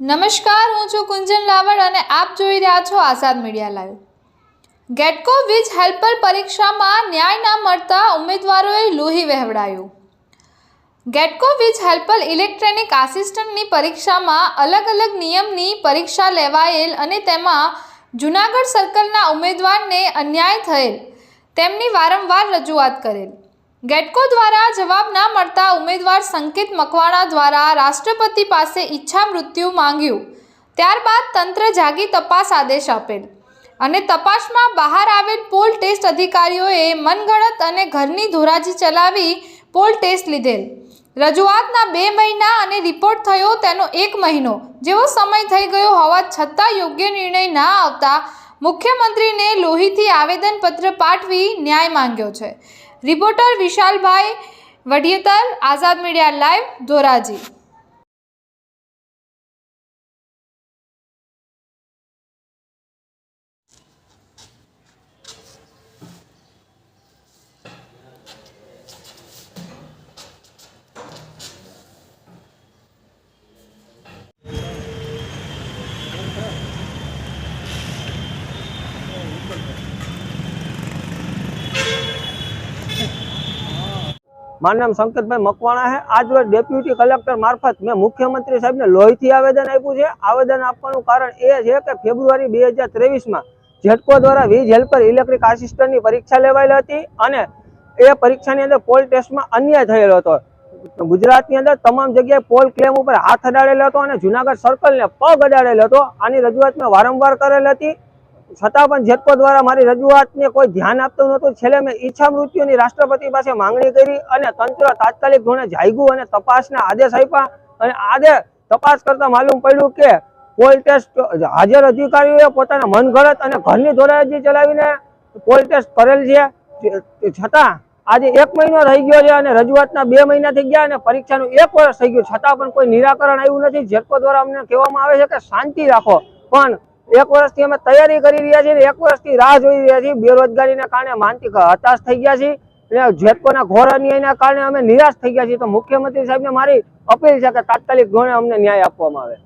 નમસ્કાર, હું છું કુંજન રાવળ અને આપ જોઈ રહ્યા છો આઝાદ મીડિયા લાઈવ. ગેટકો વીજ હેલ્પર પરીક્ષામાં ન્યાય ના મળતા ઉમેદવારોએ લોહી વહેવડાયું. ગેટકો વીજ હેલ્પર ઇલેક્ટ્રોનિક આસિસ્ટન્ટની પરીક્ષામાં અલગ અલગ નિયમની પરીક્ષા લેવાયેલ અને તેમાં જુનાગઢ સર્કલના ઉમેદવારને અન્યાય થયેલ, તેમની વારંવાર રજૂઆત કરેલ. ગેટકો દ્વારા જવાબ ના મળતા ઉમેદવાર સંકેત મકવાણા દ્વારા રાષ્ટ્રપતિ પાસે ઈચ્છા મૃત્યુ માંગ્યું. ત્યારબાદ તંત્ર જાગી તપાસ આદેશ આપેલ. અને તપાસમાં બહાર આવેલ પોલ ટેસ્ટ અધિકારીઓએ મનગણત અને ઘરની ધોરાજી ચલાવી પોલ ટેસ્ટ લીધેલ. રજૂઆતના બે મહિના અને રિપોર્ટ થયો તેનો એક મહિનો. જેવો સમય થઈ ગયો હોવા છતાં યોગ્ય નિર્ણય ના આવતા મુખ્યમંત્રીને લોહીથી આવેદનપત્ર પાઠવી ન્યાય માંગ્યો છે. રિપોર્ટર વિશાલભાઈ વડિયતર આઝાદ મીડિયા લાઈવ ધોરાજી. મારું નામ સંકેતભાઈ મકવાણા છે આજ રોજ ડેપ્યુટી કલેક્ટર મારફત મેં મુખ્યમંત્રી સાહેબને લોહીથી આવેદન આપ્યું છે. આવેદન આપવાનું કારણ એ છે કે ફેબ્રુઆરી બે હજાર ત્રેવીસમાં જેટકો દ્વારા વીજ હેલ્પર ઇલેક્ટ્રિક આસિસ્ટન્ટની પરીક્ષા લેવાયેલી હતી અને એ પરીક્ષાની અંદર પોલ ટેસ્ટમાં અન્યાય થયેલો હતો. ગુજરાતની અંદર તમામ જગ્યાએ પોલ ક્લેમ ઉપર હાથ અડાડેલો હતો અને જુનાગઢ સર્કલને પગ અડાડેલો હતો. આની રજૂઆત મેં વારંવાર કરેલ હતી. છતાં પણ જેટકો દ્વારા મારી રજૂઆતને કોઈ ધ્યાન આપતું નહોતું. છેલ્લે મેં ઈચ્છા મૃત્યુની રાષ્ટ્રપતિ પાસે માંગણી કરી અને તંત્ર તાત્કાલિક ધોરણે જાગ્યું અને તપાસના આદેશ આપ્યા. અને આદે તપાસ કરતા માલુમ પડ્યું કે પોલ ટેસ્ટ હાજર અધિકારીઓએ પોતાના મનગળત અને ઘરની ધોરાજી ચલાવીને પોલ ટેસ્ટ કરેલ છે. છતાં આજે એક મહિનો રહી ગયો છે અને રજૂઆતના બે મહિના થઈ ગયા અને પરીક્ષાનું એક વર્ષ થઈ ગયું. છતાં પણ કોઈ નિરાકરણ આવ્યું નથી. જેટકો દ્વારા અમને કહેવામાં આવે છે કે શાંતિ રાખો. પણ એક વર્ષથી અમે તૈયારી કરી રહ્યા છીએ એક વર્ષથી રાહ જોઈ રહ્યા છીએ. બેરોજગારીના કારણે માનસિક હતાશ થઈ ગયા છીએ અને જેટકોના ઘોર અન્યાયના કારણે અમે નિરાશ થઈ ગયા છીએ. તો મુખ્યમંત્રી સાહેબને મારી અપીલ છે કે તાત્કાલિક ધોરણે અમને ન્યાય આપવામાં આવે.